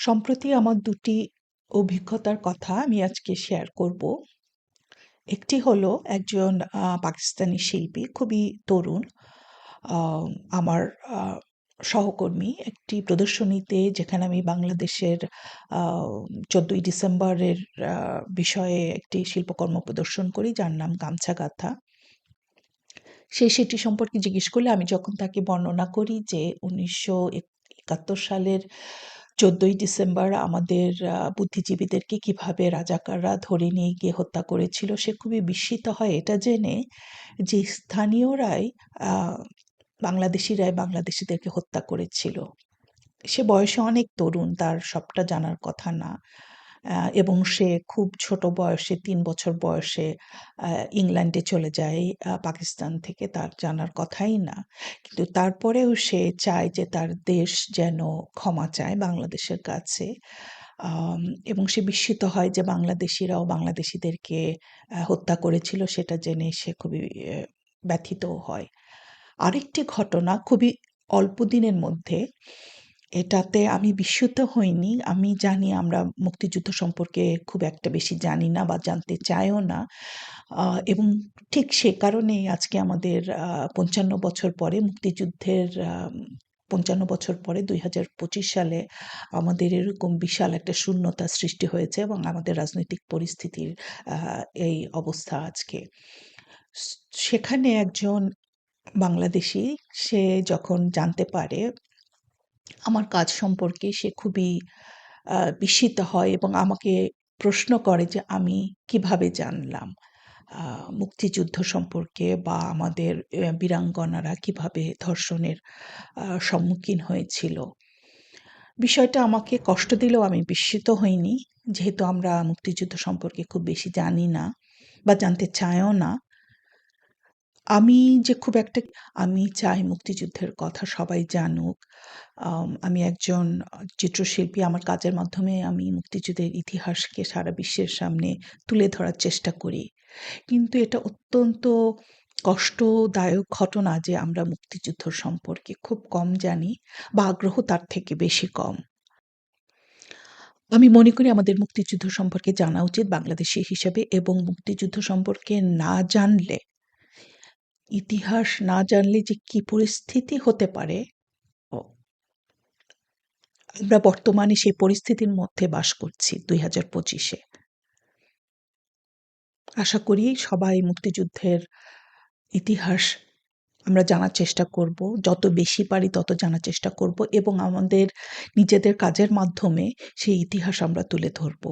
সম্প্রতি আমার দুটি অভিজ্ঞতার কথা আমি আজকে শেয়ার করব। একটি হলো একজন পাকিস্তানি শিল্পী, খুবই তরুণ আমার সহকর্মী। একটি প্রদর্শনীতে যেখানে আমি বাংলাদেশের চোদ্দই ডিসেম্বরের বিষয়ে একটি শিল্পকর্ম প্রদর্শন করি, যার নাম গামছা গাথা। সে সেটি সম্পর্কে জিজ্ঞেস করলে আমি যখন তাকে বর্ণনা করি যে উনিশশো একাত্তর সালের চোদ্দই ডিসেম্বর আমাদের বুদ্ধিজীবীদেরকে কীভাবে রাজাকাররা ধরে নিয়ে গিয়ে হত্যা করেছিল সে খুবই বিস্মিত হয়। এটা জেনে যে স্থানীয়রাই বাংলাদেশিরাই বাংলাদেশিদেরকে হত্যা করেছিল। সে বয়সে অনেক তরুণ, তার সবটা জানার কথা না। এবং সে খুব ছোট বয়সে, তিন বছর বয়সে ইংল্যান্ডে চলে যায় পাকিস্তান থেকে তার জানার কথাই না। কিন্তু তারপরেও সে চায় যে তার দেশ যেন ক্ষমা চায় বাংলাদেশের কাছে। এবং সে বিস্মিত হয় যে বাংলাদেশিরাও বাংলাদেশিদেরকে হত্যা করেছিল, সেটা জেনে সে খুবই ব্যথিত হয়। আরেকটি ঘটনা খুবই অল্প দিনের মধ্যে এটাতে আমি বিস্মিত হইনি। আমি জানি আমরা মুক্তিযুদ্ধ সম্পর্কে খুব একটা বেশি জানি না বা জানতে চাইও না। এবং ঠিক সে কারণেই আজকে আমাদের পঞ্চান্ন বছর পরে মুক্তিযুদ্ধের পঞ্চান্ন বছর পরে দুই হাজার পঁচিশ সালে আমাদের এরকম বিশাল একটা শূন্যতা সৃষ্টি হয়েছে এবং আমাদের রাজনৈতিক পরিস্থিতির এই অবস্থা আজকে। সেখানে একজন বাংলাদেশি, সে যখন জানতে পারে আমার কাজ সম্পর্কে সে খুবই বিস্মিত হয় এবং আমাকে প্রশ্ন করে যে আমি কীভাবে জানলাম মুক্তিযুদ্ধ সম্পর্কে বা আমাদের বীরাঙ্গনারা কীভাবে ধর্ষণের সম্মুখীন হয়েছিল। বিষয়টা আমাকে কষ্ট দিলেও আমি বিস্মিত হইনি, যেহেতু আমরা মুক্তিযুদ্ধ সম্পর্কে খুব বেশি জানি না বা জানতে চাইও না। আমি যে খুব একটা, আমি চাই মুক্তিযুদ্ধের কথা সবাই জানুক। আমি একজন চিত্রশিল্পী, আমার কাজের মাধ্যমে আমি মুক্তিযুদ্ধের ইতিহাসকে সারা বিশ্বের সামনে তুলে ধরার চেষ্টা করি। কিন্তু এটা অত্যন্ত কষ্টদায়ক ঘটনা যে আমরা মুক্তিযুদ্ধ সম্পর্কে খুব কম জানি বা আগ্রহ তার থেকে বেশি কম। আমি মনে করি আমাদের মুক্তিযুদ্ধ সম্পর্কে জানা উচিত বাংলাদেশি হিসেবে এবং মুক্তিযুদ্ধ সম্পর্কে না জানলে ইতিহাস না জানলে যে কি পরিস্থিতি হতে পারে? আমরা বর্তমানে সেই পরিস্থিতির মধ্যে বাস করছি দুই হাজার পঁচিশে। আশা করি সবাই মুক্তিযুদ্ধের ইতিহাস আমরা জানার চেষ্টা করব। যত বেশি পারি তত জানার চেষ্টা করব এবং আমাদের নিজেদের কাজের মাধ্যমে সেই ইতিহাস আমরা তুলে ধরবো।